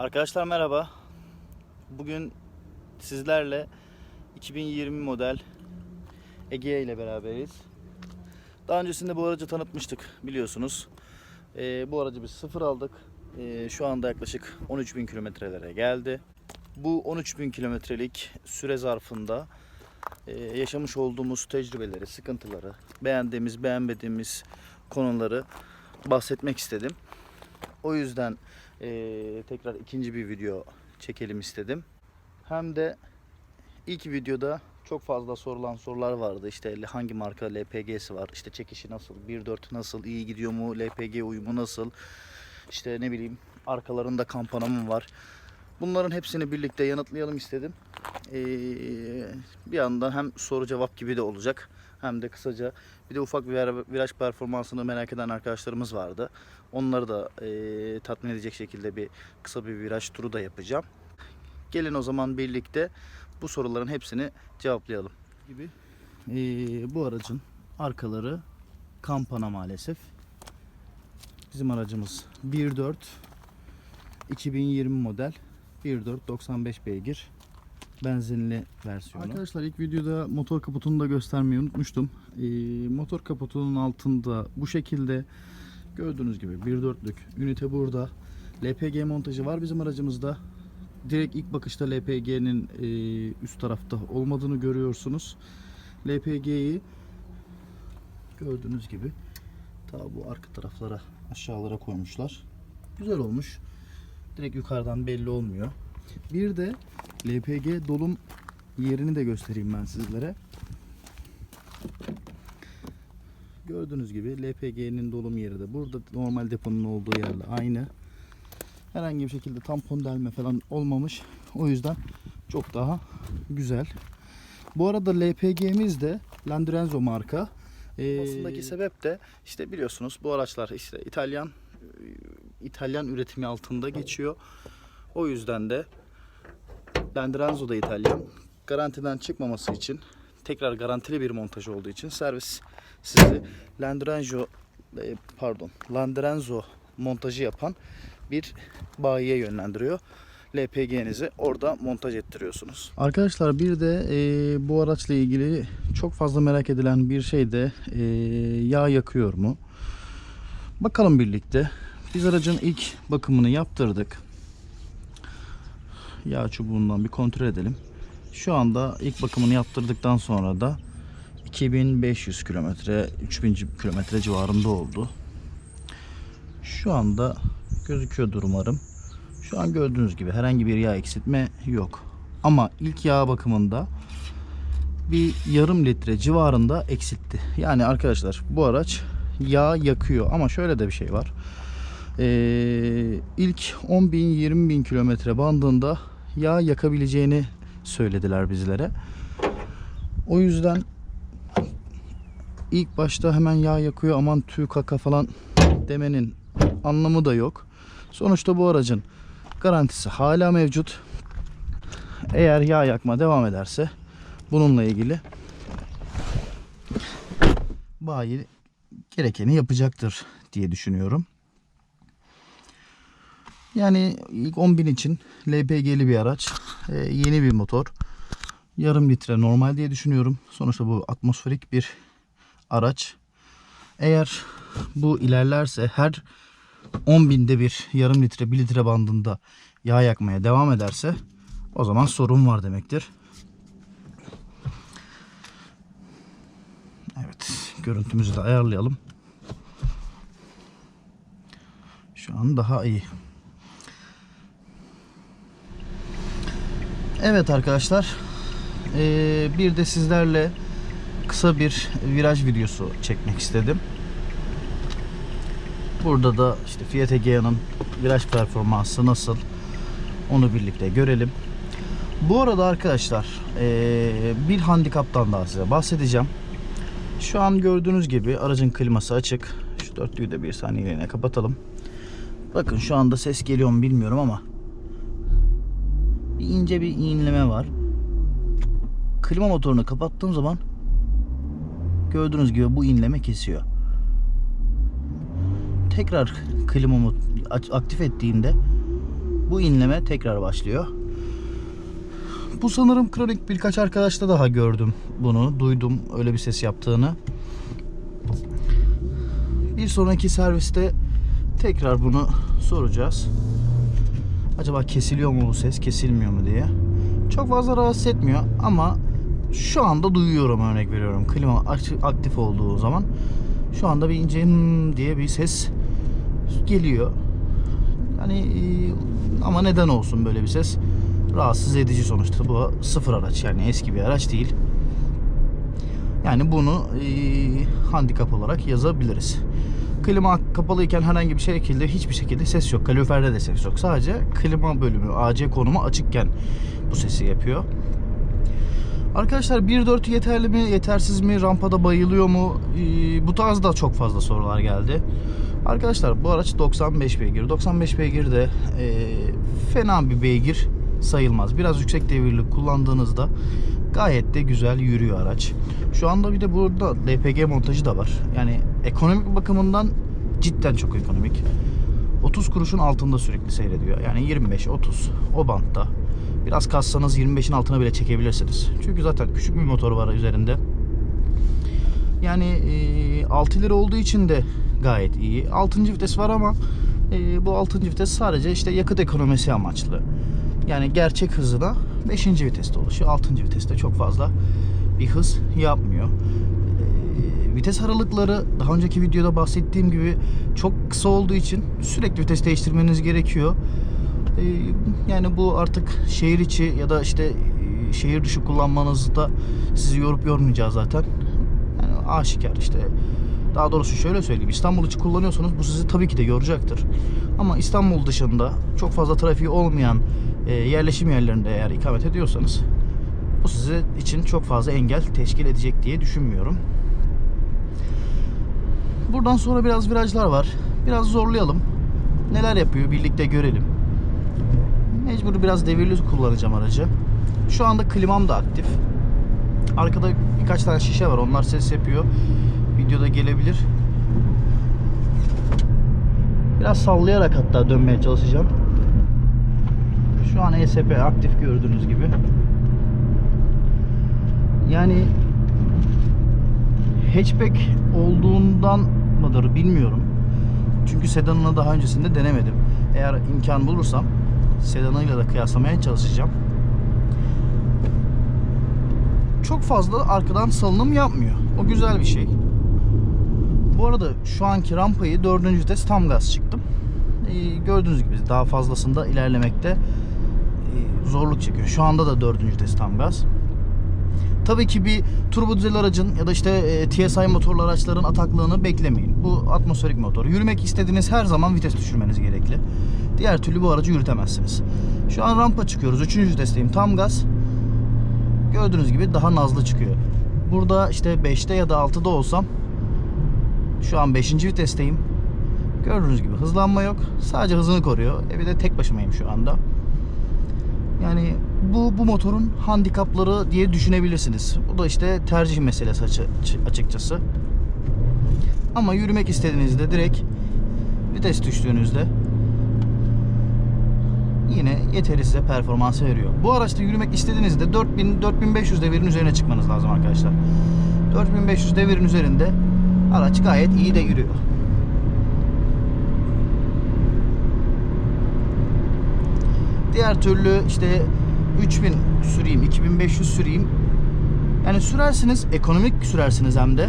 Arkadaşlar merhaba. Bugün sizlerle 2020 model Egea ile beraberiz. Daha öncesinde bu aracı tanıtmıştık biliyorsunuz. Ee, bu aracı biz sıfır aldık. Ee, şu anda yaklaşık 13.000 kilometrelere geldi. Bu 13.000 kilometrelik süre zarfında e, yaşamış olduğumuz tecrübeleri, sıkıntıları, beğendiğimiz, beğenmediğimiz konuları bahsetmek istedim. O yüzden eee, tekrar ikinci bir video çekelim istedim. Hem de ilk videoda çok fazla sorulan sorular vardı. İşte hangi marka LPG'si var, işte çekişi nasıl, 1.4 nasıl, iyi gidiyor mu, LPG uyumu nasıl, işte ne bileyim arkalarında kampana mı var. Bunların hepsini birlikte yanıtlayalım istedim. Eee, bir yandan hem soru cevap gibi de olacak hem de kısaca bir de ufak bir vir- viraj performansını merak eden arkadaşlarımız vardı. Onları da eee, tatmin edecek şekilde bir kısa bir viraj turu da yapacağım. Gelin o zaman birlikte bu soruların hepsini cevaplayalım. Gibi. Eee, bu aracın arkaları kampana maalesef. Bizim aracımız 1.4 2020 model 1.4 95 beygir benzinli versiyonu. Arkadaşlar ilk videoda motor kaputunu da göstermeyi unutmuştum. Ee, motor kaputunun altında bu şekilde gördüğünüz gibi 1.4'lük ünite burada. LPG montajı var bizim aracımızda. Direkt ilk bakışta LPG'nin e, üst tarafta olmadığını görüyorsunuz. LPG'yi gördüğünüz gibi ta bu arka taraflara aşağılara koymuşlar. Güzel olmuş. Direkt yukarıdan belli olmuyor. Bir de LPG dolum yerini de göstereyim ben sizlere. Gördüğünüz gibi LPG'nin dolum yeri de burada normal deponun olduğu yerle aynı. Herhangi bir şekilde tampon delme falan olmamış. O yüzden çok daha güzel. Bu arada LPG'miz de Landurenzo marka. Olmasındaki sebep de işte biliyorsunuz bu araçlar işte İtalyan İtalyan üretimi altında geçiyor. O yüzden de Landurenzo da İtalyan. Garantiden çıkmaması için tekrar garantili bir montaj olduğu için servis sizi Landurenzo e, pardon Landurenzo montajı yapan bir bayiye yönlendiriyor. LPG'nizi orada montaj ettiriyorsunuz. Arkadaşlar bir de e, bu araçla ilgili çok fazla merak edilen bir şey de e, yağ yakıyor mu? Bakalım birlikte. Biz aracın ilk bakımını yaptırdık. Yağ çubuğundan bir kontrol edelim. Şu anda ilk bakımını yaptırdıktan sonra da 2500 kilometre 3000 kilometre civarında oldu. Şu anda gözüküyordur umarım. Şu an gördüğünüz gibi herhangi bir yağ eksiltme yok. Ama ilk yağ bakımında bir yarım litre civarında eksiltti. Yani arkadaşlar bu araç yağ yakıyor ama şöyle de bir şey var. Ee, ilk 10 bin 20 bin kilometre bandında yağ yakabileceğini söylediler bizlere. O yüzden ilk başta hemen yağ yakıyor aman tüy kaka falan demenin anlamı da yok. Sonuçta bu aracın garantisi hala mevcut. Eğer yağ yakma devam ederse bununla ilgili bayi gerekeni yapacaktır diye düşünüyorum. Yani ilk 10.000 için LPG'li bir araç. Ee, yeni bir motor. Yarım litre normal diye düşünüyorum. Sonuçta bu atmosferik bir araç. Eğer bu ilerlerse her 10 binde bir yarım litre 1 litre bandında yağ yakmaya devam ederse o zaman sorun var demektir. Evet görüntümüzü de ayarlayalım. Şu an daha iyi. Evet arkadaşlar bir de sizlerle kısa bir viraj videosu çekmek istedim. Burada da işte Fiat Egea'nın viraj performansı nasıl onu birlikte görelim. Bu arada arkadaşlar bir handikaptan daha size bahsedeceğim. Şu an gördüğünüz gibi aracın kliması açık. Şu dörtlüyü de bir saniyeliğine kapatalım. Bakın şu anda ses geliyor mu bilmiyorum ama bir ince bir inleme var. Klima motorunu kapattığım zaman gördüğünüz gibi bu inleme kesiyor. Tekrar klimamı aktif ettiğimde Bu inleme tekrar başlıyor. Bu sanırım kronik birkaç arkadaşta daha gördüm bunu. Duydum öyle bir ses yaptığını. Bir sonraki serviste tekrar bunu soracağız. Acaba kesiliyor mu bu ses, kesilmiyor mu diye. Çok fazla rahatsız etmiyor ama şu anda duyuyorum örnek veriyorum. Klima aktif olduğu zaman şu anda bir ince "Hmm" diye bir ses geliyor. Yani e, ama neden olsun böyle bir ses? Rahatsız edici sonuçta. Bu sıfır araç yani eski bir araç değil. Yani bunu e, handikap olarak yazabiliriz. Klima kapalıyken herhangi bir şekilde hiçbir şekilde ses yok. Kaloriferde de ses yok. Sadece klima bölümü AC konumu açıkken bu sesi yapıyor. Arkadaşlar 1.4 yeterli mi, yetersiz mi, rampada bayılıyor mu? Ee, bu tarzda çok fazla sorular geldi. Arkadaşlar bu araç 95 beygir. 95 beygir de e, fena bir beygir sayılmaz. Biraz yüksek devirli kullandığınızda gayet de güzel yürüyor araç. Şu anda bir de burada LPG montajı da var. Yani ekonomik bakımından cidden çok ekonomik. 30 kuruşun altında sürekli seyrediyor. Yani 25-30 o bantta. Biraz kassanız 25'in altına bile çekebilirsiniz. Çünkü zaten küçük bir motor var üzerinde. Yani e, 6 lira olduğu için de gayet iyi. 6. vites var ama e, bu 6. vites sadece işte yakıt ekonomisi amaçlı. Yani gerçek hızına 5. viteste ulaşıyor. 6. viteste çok fazla bir hız yapmıyor. Vites aralıkları daha önceki videoda bahsettiğim gibi çok kısa olduğu için sürekli vites değiştirmeniz gerekiyor. E, yani bu artık şehir içi ya da işte e, şehir dışı kullanmanızda sizi yorup yormayacağı zaten. Yani aşikar işte daha doğrusu şöyle söyleyeyim. İstanbul içi kullanıyorsanız bu sizi tabii ki de yoracaktır. Ama İstanbul dışında çok fazla trafiği olmayan e, yerleşim yerlerinde eğer ikamet ediyorsanız bu sizi için çok fazla engel teşkil edecek diye düşünmüyorum. Buradan sonra biraz virajlar var. Biraz zorlayalım. Neler yapıyor birlikte görelim. Mecbur biraz devirli kullanacağım aracı. Şu anda klimam da aktif. Arkada birkaç tane şişe var. Onlar ses yapıyor. Videoda gelebilir. Biraz sallayarak hatta dönmeye çalışacağım. Şu an ESP aktif gördüğünüz gibi. Yani hatchback olduğundan mıdır bilmiyorum. Çünkü sedanını daha öncesinde denemedim. Eğer imkan bulursam sedanıyla da kıyaslamaya çalışacağım. Çok fazla arkadan salınım yapmıyor. O güzel bir şey. Bu arada şu anki rampayı 4. vites tam gaz çıktım. Ee, gördüğünüz gibi daha fazlasında ilerlemekte e, zorluk çekiyor. Şu anda da 4. vites tam gaz. Tabii ki bir turbo dizel aracın ya da işte e, TSI motorlu araçların ataklığını beklemeyin. Bu atmosferik motor. Yürümek istediğiniz her zaman vites düşürmeniz gerekli. Diğer türlü bu aracı yürütemezsiniz. Şu an rampa çıkıyoruz. 3. vitesteyim. Tam gaz. Gördüğünüz gibi daha nazlı çıkıyor. Burada işte 5'te ya da 6'da olsam şu an 5. vitesteyim. Gördüğünüz gibi hızlanma yok. Sadece hızını koruyor. E bir de tek başımayım şu anda. Yani bu bu motorun handikapları diye düşünebilirsiniz. Bu da işte tercih meselesi açı- açıkçası. Ama yürümek istediğinizde direkt vites düştüğünüzde yine yeteri size performans veriyor. Bu araçta yürümek istediğinizde 4000 4500 devirin üzerine çıkmanız lazım arkadaşlar. 4500 devirin üzerinde araç gayet iyi de yürüyor. Diğer türlü işte 3000 süreyim, 2500 süreyim. Yani sürersiniz, ekonomik sürersiniz hem de.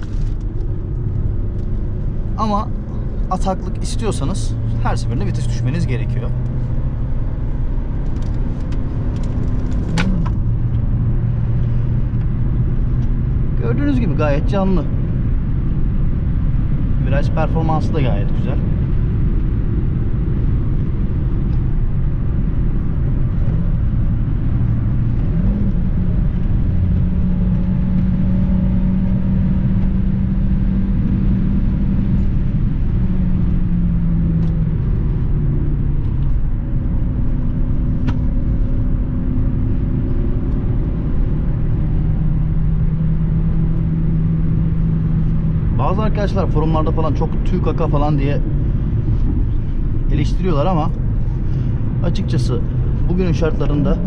Ama ataklık istiyorsanız her seferinde vites düşmeniz gerekiyor. Gördüğünüz gibi gayet canlı. Viraj performansı da gayet güzel. Arkadaşlar forumlarda falan çok tüy kaka falan diye eleştiriyorlar ama Açıkçası bugünün şartlarında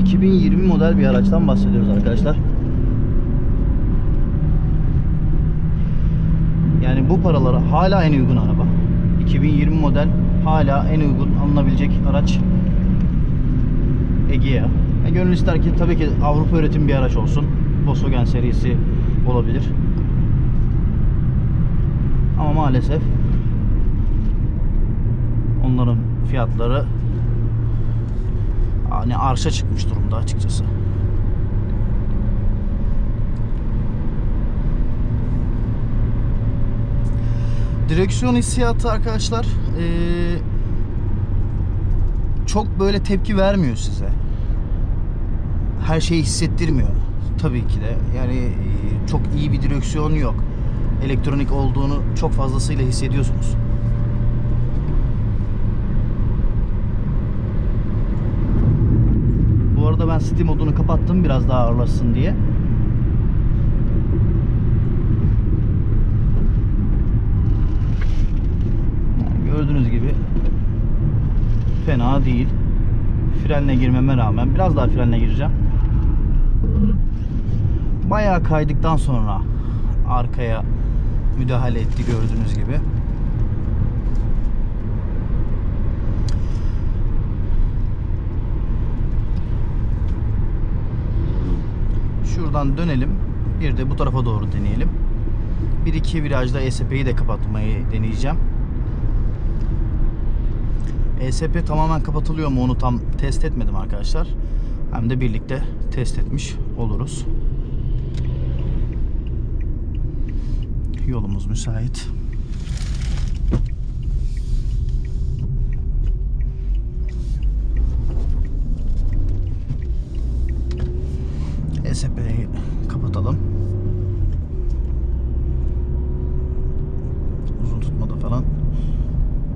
2020 model bir araçtan bahsediyoruz arkadaşlar. Yani bu paralara hala en uygun araba. 2020 model hala en uygun alınabilecek araç Egea. E, gönül ister ki tabii ki Avrupa üretim bir araç olsun. Volkswagen serisi olabilir. Ama maalesef onların fiyatları hani arşa çıkmış durumda açıkçası. Direksiyon hissiyatı arkadaşlar eee, çok böyle tepki vermiyor size. Her şeyi hissettirmiyor. Tabii ki de. Yani eee, çok iyi bir direksiyon yok. Elektronik olduğunu çok fazlasıyla hissediyorsunuz. Bu arada ben Steam modunu kapattım biraz daha ağırlaşsın diye. Gördüğünüz gibi fena değil. Frenle girmeme rağmen biraz daha frenle gireceğim. Bayağı kaydıktan sonra arkaya müdahale etti gördüğünüz gibi. Şuradan dönelim. Bir de bu tarafa doğru deneyelim. 1-2 virajda ESP'yi de kapatmayı deneyeceğim. ESP tamamen kapatılıyor mu onu tam test etmedim arkadaşlar. Hem de birlikte test etmiş oluruz. Yolumuz müsait. ESP'yi kapatalım. Uzun tutmada falan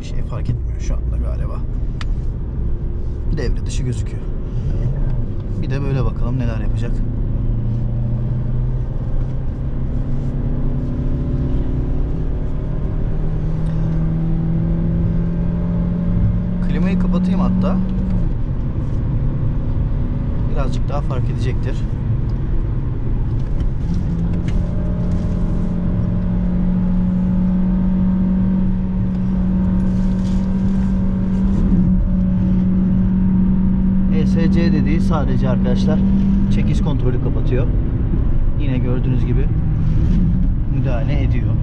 bir şey fark etmiyor şu anda galiba. Devre dışı gözüküyor. Bir de böyle bakalım neler yapacak. Hatta. Birazcık daha fark edecektir. ESC dediği sadece arkadaşlar çekiş kontrolü kapatıyor. Yine gördüğünüz gibi müdahale ediyor.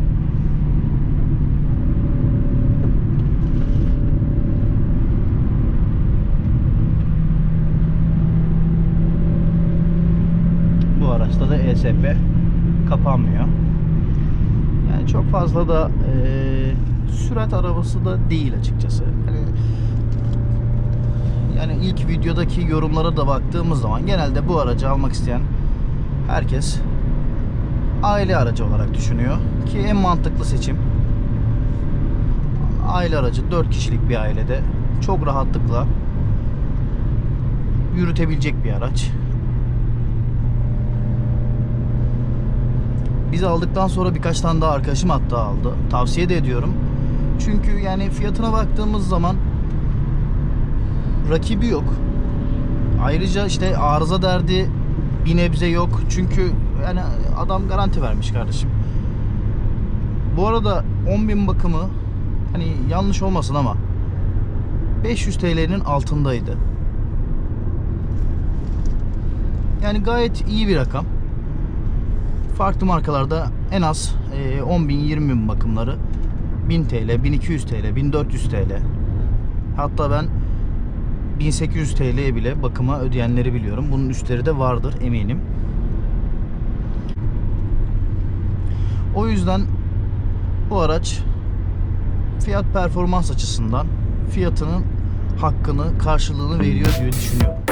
Bu araçta da ESP kapanmıyor. Yani çok fazla da eee, sürat arabası da değil açıkçası. Hani yani ilk videodaki yorumlara da baktığımız zaman genelde bu aracı almak isteyen herkes aile aracı olarak düşünüyor ki en mantıklı seçim. Aile aracı 4 kişilik bir ailede çok rahatlıkla yürütebilecek bir araç. Biz aldıktan sonra birkaç tane daha arkadaşım hatta aldı. Tavsiye de ediyorum. Çünkü yani fiyatına baktığımız zaman rakibi yok. Ayrıca işte arıza derdi bir nebze yok. Çünkü yani adam garanti vermiş kardeşim. Bu arada 10.000 bakımı hani yanlış olmasın ama 500 TL'nin altındaydı. Yani gayet iyi bir rakam. Farklı markalarda en az e, 10 bin 20 bin bakımları 1000 TL, 1200 TL, 1400 TL. Hatta ben 1800 TL'ye bile bakıma ödeyenleri biliyorum. Bunun üstleri de vardır eminim. O yüzden bu araç fiyat performans açısından fiyatının hakkını, karşılığını veriyor diye düşünüyorum.